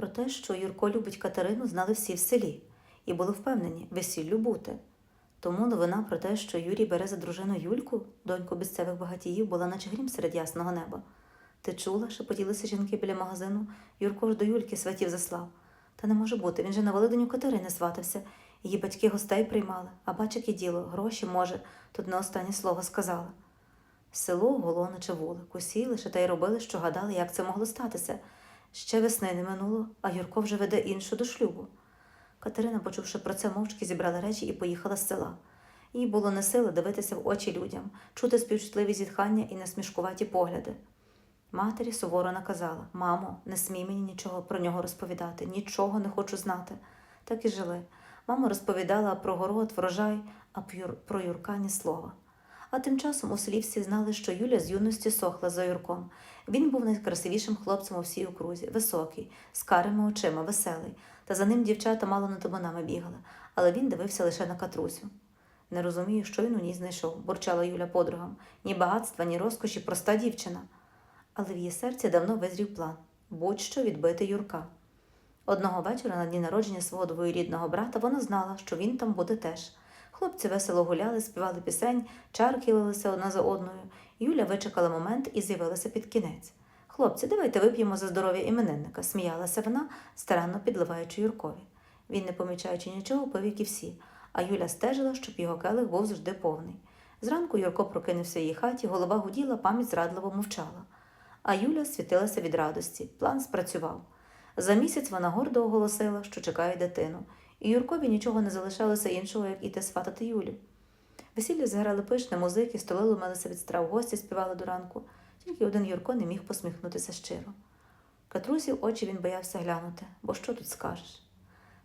Про те, що Юрко любить Катерину, знали всі в селі і були впевнені весіллю бути. Тому новина про те, що Юрій бере за дружину Юльку, доньку місцевих багатіїв, була наче грім серед ясного неба. Ти чула, шепотілися жінки біля магазину. Юрко ж до Юльки сватів заслав. Та не може бути, він же на Великдень Катерини сватався. Її батьки гостей приймали, а бач, яке діло, гроші, може, тут не останнє слово сказала. Село гуло, наче вулик, усі лише та й робили, що гадали, як це могло статися. Ще весни не минуло, а Юрко вже веде іншу до шлюбу. Катерина, почувши про це, мовчки зібрала речі і поїхала з села. Їй було не сила дивитися в очі людям, чути співчутливі зітхання і насмішкуваті погляди. Матері суворо наказала Мамо, не смій мені нічого про нього розповідати, нічого не хочу знати. Так і жили. Мама розповідала про город, врожай, а про Юрка ні слова. А тим часом у селі всі знали, що Юля з юності сохла за Юрком. Він був найкрасивішим хлопцем у всій окрузі, високий, з карими очима, веселий, та за ним дівчата мало над табунами бігали, але він дивився лише на катрусю. Не розумію, що він у ній знайшов, бурчала Юля подругам. Ні багатства, ні розкоші, проста дівчина. Але в її серці давно визрів план будь-що відбити Юрка. Одного вечора на дні народження свого двоюрідного брата вона знала, що він там буде теж. Хлопці весело гуляли, співали пісень, чарки лилися одна за одною. Юля вичекала момент і з'явилася під кінець. Хлопці, давайте вип'ємо за здоров'я іменинника, сміялася вона, старанно підливаючи Юркові. Він, не помічаючи нічого, пив, як і всі, а Юля стежила, щоб його келих був завжди повний. Зранку Юрко прокинувся в її хаті, голова гуділа, пам'ять зрадливо мовчала. А Юля світилася від радості. План спрацював. За місяць вона гордо оголосила, що чекає дитину, і Юркові нічого не залишалося іншого, як іти сватати Юлю. Весілля зграли пишне, музики, столи ломилися від страв, гості співали до ранку. Тільки один Юрко не міг посміхнутися щиро. Катрусі в очі він боявся глянути, бо що тут скажеш?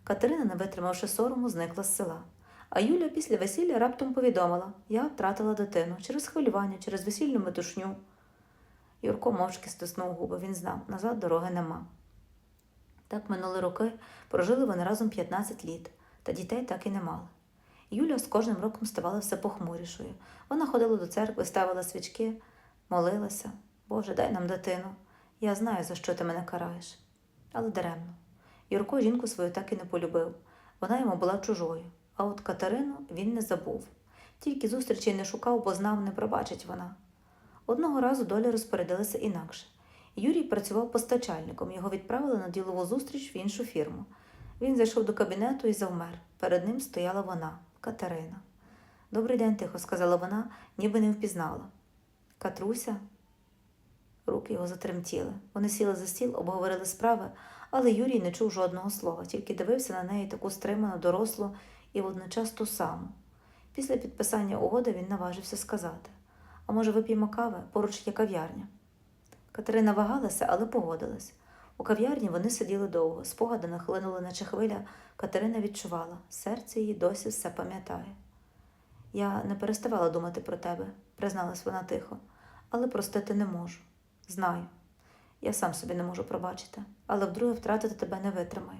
Катерина, не витримавши сорому, зникла з села. А Юля після весілля раптом повідомила я втратила дитину через хвилювання, через весільну метушню. Юрко мовчки стиснув губи, він знав, назад дороги нема. Так минули роки, прожили вони разом 15 літ, та дітей так і не мали. Юля з кожним роком ставала все похмурішою. Вона ходила до церкви, ставила свічки, молилася. Боже, дай нам дитину. Я знаю, за що ти мене караєш. Але даремно. Юрко жінку свою так і не полюбив. Вона йому була чужою. А от Катерину він не забув. Тільки зустрічей не шукав, бо знав, не пробачить вона. Одного разу доля розпорядилася інакше. Юрій працював постачальником, його відправили на ділову зустріч в іншу фірму. Він зайшов до кабінету і завмер. Перед ним стояла вона, Катерина. Добрий день, тихо, сказала вона, ніби не впізнала. Катруся. Руки його затремтіли. Вони сіли за стіл, обговорили справи, але Юрій не чув жодного слова, тільки дивився на неї таку стриману, дорослу і водночас ту саму. Після підписання угоди він наважився сказати: А може, вип'ємо кави, поруч є кав'ярня. Катерина вагалася, але погодилась. У кав'ярні вони сиділи довго, спогади нахлинули, наче хвиля. Катерина відчувала, серце її досі все пам'ятає. Я не переставала думати про тебе, призналась вона тихо, але простити не можу. Знаю. Я сам собі не можу пробачити, але вдруге втратити тебе не витримаю.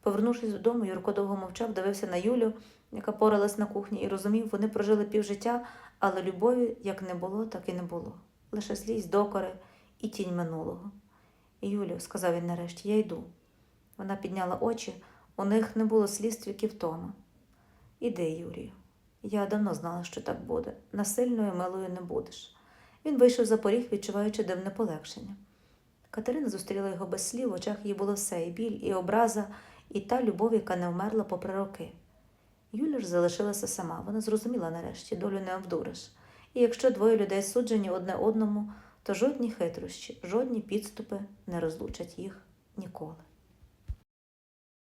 Повернувшись додому, Юрко довго мовчав, дивився на Юлю, яка поралась на кухні, і розумів, вони прожили півжиття, але любові як не було, так і не було. Лише злість, докори і тінь минулого. Юлю, сказав він нарешті, я йду. Вона підняла очі, у них не було сліз, тільки втома. Іди, Юрію. Я давно знала, що так буде. Насильною милою не будеш. Він вийшов за поріг, відчуваючи дивне полегшення. Катерина зустріла його без слів, в очах її було все і біль, і образа, і та любов, яка не вмерла попри роки. Юля ж залишилася сама, вона зрозуміла нарешті, долю не обдуриш. І якщо двоє людей суджені одне одному, то жодні хитрощі, жодні підступи не розлучать їх ніколи.